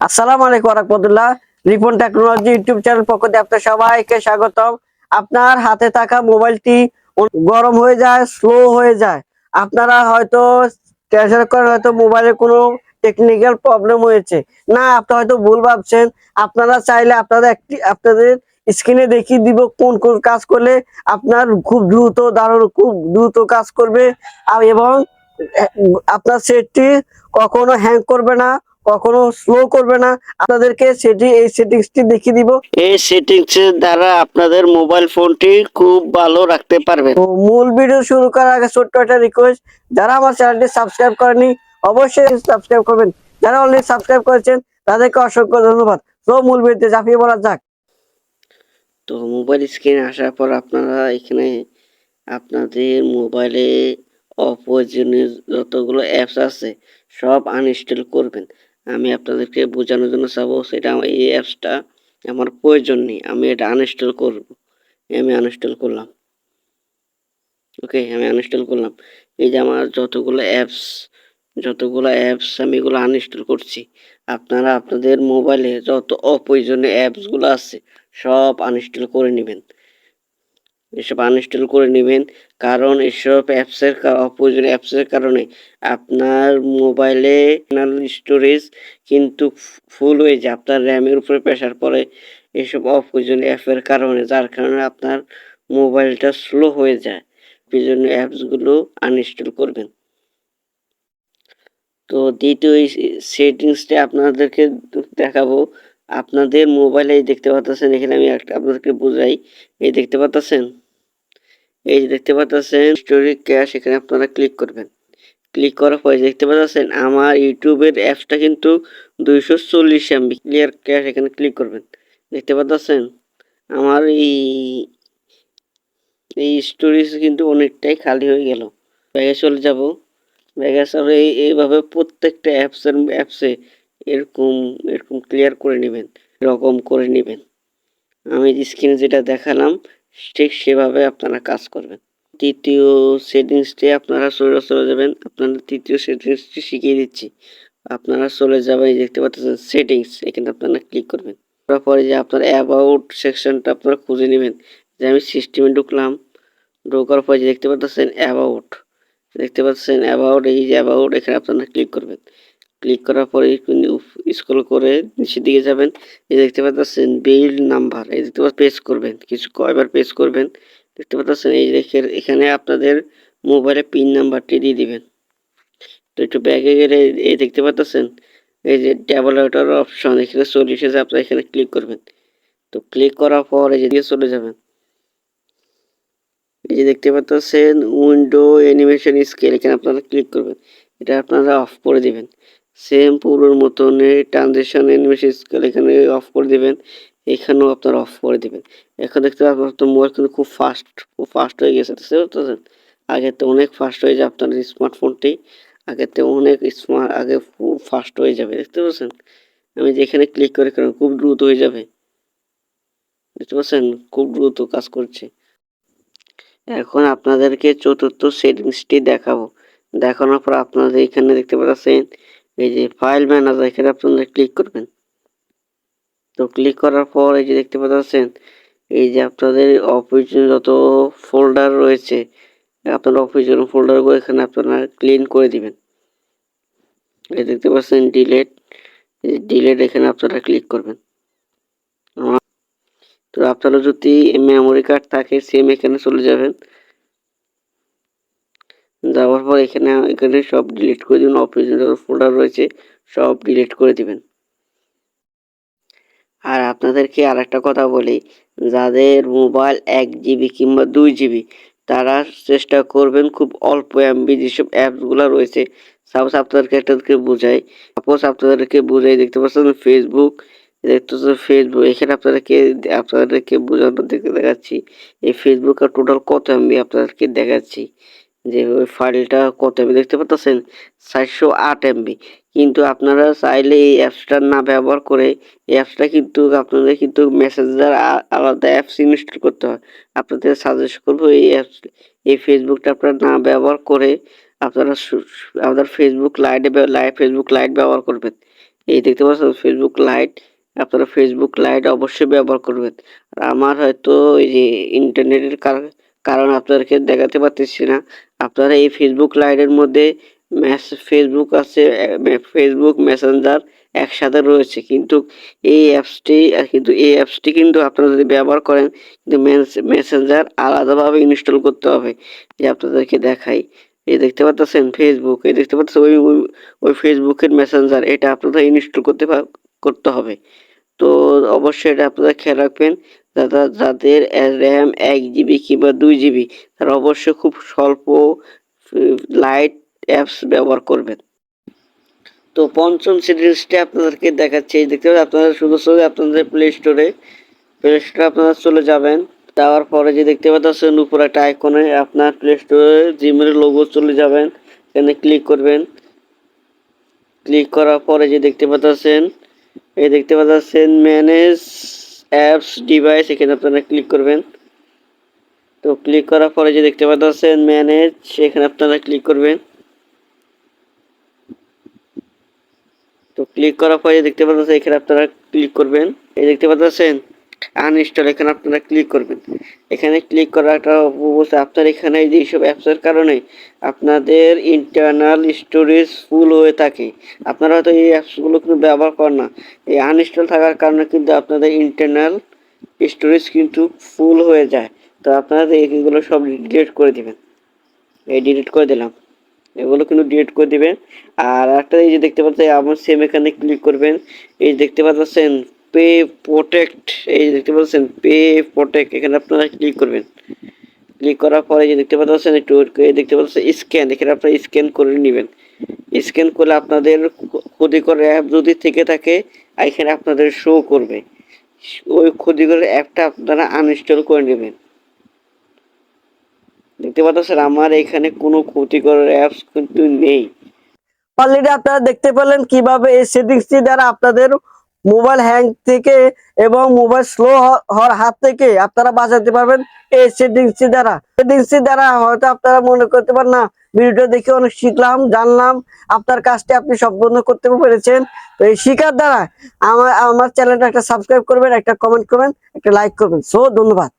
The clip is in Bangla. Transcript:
আসসালামু আলাইকুম রহমতুল্লাহ রিপন টেকনোলজি ইউটিউব চ্যানেল পক্ষ থেকে আপনার সবাইকে স্বাগতম। আপনার হাতে থাকা মোবাইলটি গরম হয়ে যায় স্লো হয়ে যায়। আপনারা হয়তো করেন হয়তো মোবাইলে কোনো টেকনিক্যাল প্রবলেম হয়েছে। না, আপনি হয়তো ভুল ভাবছেন। আপনারা চাইলে আপনাদের একটি, আপনাদের স্ক্রিনে দেখিয়ে দিব কোন কোন কাজ করলে আপনার খুব দ্রুত দারুণ খুব দ্রুত কাজ করবে। এবং আপনার সেটটি কখনো হ্যাং করবে না। কখনো স্লো করবে না। আপনাদেরকে সেটি এই সেটিংসটি দেখিয়ে দিব। এই সেটিংস এর দ্বারা আপনাদের মোবাইল ফোনটি খুব ভালো রাখতে পারবে তো মূল ভিডিও শুরু করার আগে ছোট্ট একটা রিকোয়েস্ট যারা আমার চ্যানেলটি সাবস্ক্রাইব করেনি অবশ্যই সাবস্ক্রাইব করবেন। যারা অলরেডি সাবস্ক্রাইব করেছেন তাদেরকে অসংখ্য ধন্যবাদ। তো মূল ভিডিওতে ঝাঁপিয়ে পড়া যাক। তো মোবাইল স্ক্রিনে আসার পর আপনারা এখানে আপনাদের মোবাইলে অপ্রয়োজনীয় যতগুলো অ্যাপস আছে সব আনইনস্টল করবেন। আমি আপনাদেরকে বোঝানোর জন্য চাবো, সেটা আমার এই অ্যাপসটা আমার প্রয়োজন নেই, আমি এটা আনইনস্টল করব। আমি আনইনস্টল করলাম। ওকে আমি আনইনস্টল করলাম। এই যে আমার যতগুলো অ্যাপস যতগুলো অ্যাপস আমি এগুলো আনইনস্টল করছি, আপনারা আপনাদের মোবাইলে যত অপ্রয়োজনীয় অ্যাপসগুলো আছে, সব আনইনস্টল করে নেবেন। এসব আনইনস্টল করে নেবেন। কারণ এসব অ্যাপসের অপ্রয়োজনীয় অ্যাপসের কারণে আপনার মোবাইলে স্টোরেজ কিন্তু ফুল হয়ে যায়, আপনার র্যামের উপরে প্রেশার পড়ে এসব অপ্রয়োজনীয় অ্যাপের কারণে, যার কারণে আপনার মোবাইলটা স্লো হয়ে যায়। এই জন্য অ্যাপসগুলো আনইনস্টল করবেন। তো দ্বিতীয় সেটিংসটা আপনাদেরকে দেখাবো। আপনাদের মোবাইলে দেখতে পাচ্ছেন এখানে আমি একটা আপনাদেরকে বোঝাই। এই দেখতে পাচ্ছেন এই যে দেখতে পাচ্ছেন স্টোরি ক্যাশ এখানে আপনারা ক্লিক করবেন। ক্লিক করার পরে দেখতে পাচ্ছেন আমার ইউটিউবের অ্যাপসটা কিন্তু দুইশো চল্লিশ এমবি ক্লিয়ার ক্যাশ এখানে ক্লিক করবেন। দেখতে পাচ্ছেন আমার এই এই স্টোরেজ কিন্তু অনেকটাই খালি হয়ে গেল। ব্যাগে চলে যাব। ব্যাগে চলে এই, এইভাবে প্রত্যেকটা অ্যাপসের অ্যাপসে এরকম এরকম ক্লিয়ার করে নেবেন, এরকম করে নেবেন। আমি স্ক্রিনে যেটা দেখালাম, ঠিক সেভাবে আপনারা কাজ করবেন। তৃতীয় সেটিংসটি আপনারা চলে চলে যাবেন। আপনারা তৃতীয় সেটিংসটি শিখিয়ে দিচ্ছি। আপনারা চলে যাবেন দেখতে পাচ্ছেন সেটিংস এখানে আপনারা ক্লিক করবেন। তারপরে যে আপনার অ্যাবাউট সেকশনটা আপনারা খুঁজে নেবেন। যে আমি সিস্টেমে ঢুকলাম, ঢোকার পরে যে দেখতে পাচ্ছেন অ্যাবাউট দেখতে পাচ্ছেন অ্যাবাউট এই যে অ্যাবাউট এখানে আপনারা ক্লিক করবেন। ক্লিক করার পরে স্ক্রল করে নিচের দিকে যাবেন। এই দেখতে পাচ্ছেন বিল নাম্বার, এই দেখতে পাচ্ছেন পেজ করবেন। কিছু কয়বার পেজ করবেন। দেখতে পাচ্ছেন, এই দেখে এখানে আপনাদের মোবাইলে পিন নাম্বারটি দিয়ে দিবেন। তো একটু ব্যাগে গেলে এই দেখতে পাচ্ছেন, এই যে ডেভেলপার অপশন এখানে চলে এসেছে আপনারা এখানে ক্লিক করবেন। তো ক্লিক করার পর এই যে দিকে চলে যাবেন। এই যে দেখতে পাচ্ছেন উইন্ডো অ্যানিমেশন স্কেল এখানে আপনারা ক্লিক করবেন। এটা আপনারা অফ করে দিবেন। সেম পুরোর মতন ট্রানজেকশন স্কেল এখানে অফ করে দিবেন, এখানেও আপনারা অফ করে দিবেন। এখন দেখতে পাবেন আপনার মোবাইল কিন্তু খুব ফাস্ট খুব ফাস্ট হয়ে গেছে, বুঝতে পারতেছেন আগের তো অনেক ফাস্ট হয়ে যায় আপনার স্মার্টফোনটি আগের থেকে অনেক স্মার্ট আগে খুব ফাস্ট হয়ে যাবে, দেখতে পাচ্ছেন? আমি যেখানে ক্লিক করে কারণ খুব দ্রুত হয়ে যাবে। দেখতে পাচ্ছেন? খুব দ্রুত কাজ করছে। এখন আপনাদেরকে চতুর্থ সেটিংসটি দেখাবো। দেখানোর পর আপনাদের এখানে দেখতে পাচ্ছেন এই যে ফাইল ম্যানেজার এখানে আপনারা ক্লিক করবেন, তো ক্লিক করার পর এই যে দেখতে পাচ্ছেন, এই যে আপনাদের অপ্রয়োজনীয় যত ফোল্ডার রয়েছে, আপনার অপ্রয়োজনীয় ফোল্ডারগুলো এখানে আপনারা ক্লিন করে দিবেন। এই দেখতে পাচ্ছেন ডিলেট ডিলেট এখানে আপনারা ক্লিক করবেন। তো আপনারা যদি মেমোরি কার্ড থাকে সেম এখানে চলে যাবেন। যাওয়ার পর এখানে এখানে সব ডিলিট করে দিবেন অপ্রয়োজনীয় যত ফোল্ডার রয়েছে, সব ডিলিট করে দিবেন। আর আপনাদেরকে আর একটা কথা বলি, যাদের মোবাইল এক জিবি কিংবা দুই জিবি তারা চেষ্টা করবেন খুব অল্প এমবি যেসব অ্যাপসগুলো রয়েছে। সাপোজ আপনাদেরকে একটাকে বোঝাই সাপোজ আপনাদেরকে বোঝাই, দেখতে পাচ্ছেন ফেসবুক দেখতে পাচ্ছেন ফেসবুক এখানে আপনাদেরকে আপনাদেরকে বোঝানোর দেখে দেখাচ্ছি, এই ফেসবুকের টোটাল কত এমবি আপনাদেরকে দেখাচ্ছি। যে ওই ফাইলটা কত এমবি দেখতে পাচ্ছেন চারশো আট এমবি কিন্তু আপনারা চাইলে এই অ্যাপসটা না ব্যবহার করে এই অ্যাপসটা কিন্তু আপনাদের কিন্তু মেসেঞ্জার আলাদা অ্যাপস ইনস্টল করতে হয়। আপনাদের সাজেস্ট করব এই অ্যাপস এই ফেসবুকটা আপনারা না ব্যবহার করে আপনারা আপনার Facebook lite live Facebook lite ব্যবহার করবেন। এই দেখতে পাচ্ছেন ফেসবুক লাইট আপনারা ফেসবুক লাইট অবশ্যই ব্যবহার করবেন। আর আমার হয়তো এই যে ইন্টারনেটের কার- কারণ আপনাদেরকে দেখাতে পারতেছি না। আপনারা এই ফেসবুক লাইটের মধ্যে ম্যাস ফেসবুক আছে ফেসবুক মেসেঞ্জার একসাথে রয়েছে। কিন্তু এই অ্যাপসটি কিন্তু এই অ্যাপসটি কিন্তু আপনারা যদি ব্যবহার করেন, কিন্তু মেসেঞ্জার আলাদাভাবে ইনস্টল করতে হবে। যে আপনাদেরকে দেখাই। এই দেখতে পাচ্ছেন ফেসবুক এই দেখতে পাচ্ছেন ওই, ওই- ফেসবুকের মেসেঞ্জার এটা আপনাদের ইনস্টল করতে করতে হবে। তো অবশ্যই এটা আপনারা খেয়াল রাখবেন। যারা, যাদের র্যাম এক জিবি কিংবা দুই জিবি তারা অবশ্যই খুব স্বল্প লাইট অ্যাপস ব্যবহার করবেন। তো পঞ্চম সিরিজটি আপনাদেরকে দেখাচ্ছি। এই দেখতে পাচ্ছেন, আপনারা শুধু শুধু আপনাদের প্লে স্টোরে প্লে স্টোরে আপনারা চলে যাবেন। যাওয়ার পরে যে দেখতে পাচ্ছেন, উপরে একটা আইকনে আপনার প্লে স্টোরে জিমের লোগো চলে যাবেন। এখানে ক্লিক করবেন। ক্লিক করার পরে যে দেখতে পাচ্ছেন এই দেখতে পাচ্ছেন ম্যানেজ অ্যাপস ডিভাইস, এখানে আপনারা ক্লিক করবেন। তো ক্লিক করার পরে যে দেখতে পাচ্ছেন ম্যানেজ, এখানে আপনারা ক্লিক করবেন। তো ক্লিক করার পরে দেখতে পাচ্ছেন, এখানে আপনারা ক্লিক করবেন। এই দেখতে পাচ্ছেন আনইনস্টল এখানে আপনারা ক্লিক করবেন। এখানে ক্লিক করাটা অবশ্যই আপনার এখানে এইসব অ্যাপসের কারণে আপনাদের ইন্টারনাল স্টোরেজ ফুল হয়ে থাকে। আপনারা হয়তো এই অ্যাপসগুলো কিন্তু ব্যবহার করেন না। এই আনইনস্টল থাকার কারণে কিন্তু আপনাদের ইন্টারনাল স্টোরেজ কিন্তু ফুল হয়ে যায়। তো আপনারা এগুলো সব ডিলিট করে দিবেন। এই ডিলিট করে দিলাম। এগুলো কিন্তু ডিলিট করে দিবেন। আর একটা এই যে দেখতে পাচ্ছেন, আমার সেম এখানে ক্লিক করবেন। এই দেখতে পাচ্ছেন পে প্রোটেক্ট, এই দেখতে পাচ্ছেন, পে প্রোটেক্ট, এখানে আপনারা ক্লিক করবেন। ক্লিক করার পরে যে দেখতে পাচ্ছেন, একটু দেখতে পাচ্ছেন স্ক্যান এখানে আপনারা স্ক্যান করে নেবেন। স্ক্যান করলে আপনাদের ক্ষতিকর অ্যাপ যদি থেকে থাকে, এখানে আপনাদের শো করবে। ওই ক্ষতিকর অ্যাপটা আপনারা আনইনস্টল করে নেবেন। দেখতে পাচ্ছেন, আমার এখানে কোনো ক্ষতিকর অ্যাপস কিন্তু নেই। অলরেডি আপনারা দেখতে পেলেন কীভাবে এই সেটিংসটি দ্বারা আপনাদের মোবাইল হ্যাং থেকে এবং মোবাইল স্লো হওয়ার হাত থেকে আপনারা বাঁচাতে পারবেন এই সেটিংসটি দ্বারা। সেটিংসটি দ্বারা হয়তো আপনারা মনে করতে পারেন, না, ভিডিওটা দেখে অনেক শিখলাম, জানলাম, আপনার কাজটি আপনি সম্পূর্ণ করতে পেরেছেন। তো এই শিকার দ্বারা আমার আমার চ্যানেলটা একটা সাবস্ক্রাইব করবেন, একটা কমেন্ট করবেন, একটা লাইক করবেন। সো, ধন্যবাদ।